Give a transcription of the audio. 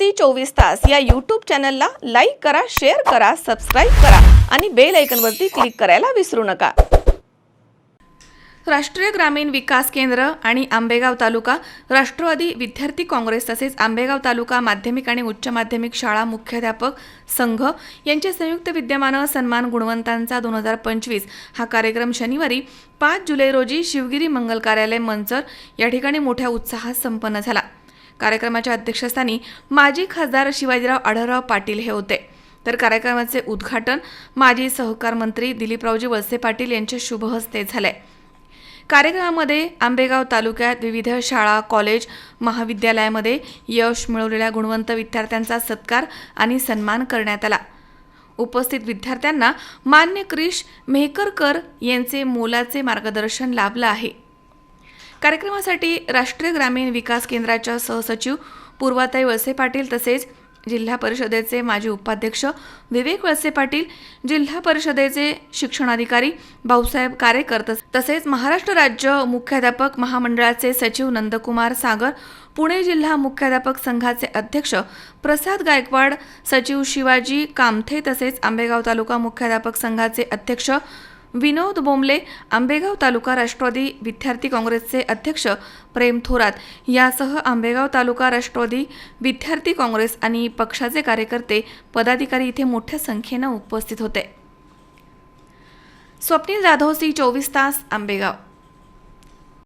C चोवीस तास या यूट्यूब चॅनलला लाईक करा शेअर करा सबस्क्राईब करा आणि बेल ऐकनवरती क्लिक करायला विसरू नका. राष्ट्रीय ग्रामीण विकास केंद्र आणि आंबेगाव तालुका राष्ट्रवादी विद्यार्थी काँग्रेस तसेच आंबेगाव तालुका माध्यमिक आणि उच्च माध्यमिक शाळा मुख्याध्यापक संघ यांच्या संयुक्त विद्यमानं सन्मान गुणवंतांचा दोन हजार पंचवीस हा कार्यक्रम शनिवारी पाच जुलै रोजी शिवगिरी मंगल कार्यालय मंचर या ठिकाणी मोठ्या उत्साहात संपन्न झाला. कार्यक्रमाच्या अध्यक्षस्थानी माजी खासदार शिवाजीराव आढळराव पाटील हे होते. तर कार्यक्रमाचे उद्घाटन माजी सहकार मंत्री दिलीपरावजी वळसे पाटील यांच्या शुभ हस्ते झाले. कार्यक्रमामध्ये आंबेगाव तालुक्यात विविध शाळा कॉलेज महाविद्यालयामध्ये यश मिळवलेल्या गुणवंत विद्यार्थ्यांचा सत्कार आणि सन्मान करण्यात आला. उपस्थित विद्यार्थ्यांना मान्य क्रिश मेहकरकर यांचे मोलाचे मार्गदर्शन लाभलं आहे. कार्यक्रमासाठी राष्ट्रीय ग्रामीण विकास केंद्राच्या सहसचिव पूर्वाताई वळसे पाटील तसेच जिल्हा परिषदेचे माजी उपाध्यक्ष विवेक वळसे पाटील जिल्हा परिषदेचे शिक्षणाधिकारी भाऊसाहेब कारेकर तसेच महाराष्ट्र राज्य मुख्याध्यापक महामंडळाचे सचिव नंदकुमार सागर पुणे जिल्हा मुख्याध्यापक संघाचे अध्यक्ष प्रसाद गायकवाड सचिव शिवाजी कामथे तसेच आंबेगाव तालुका मुख्याध्यापक संघाचे अध्यक्ष विनोद बोंबले आंबेगाव तालुका राष्ट्रवादी विद्यार्थी काँग्रेसचे अध्यक्ष प्रेम थोरात यासह आंबेगाव तालुका राष्ट्रवादी विद्यार्थी काँग्रेस आणि पक्षाचे कार्यकर्ते पदाधिकारी इथे मोठ्या संख्येनं उपस्थित होते. स्वप्नील जाधव सी चोवीस तास आंबेगाव.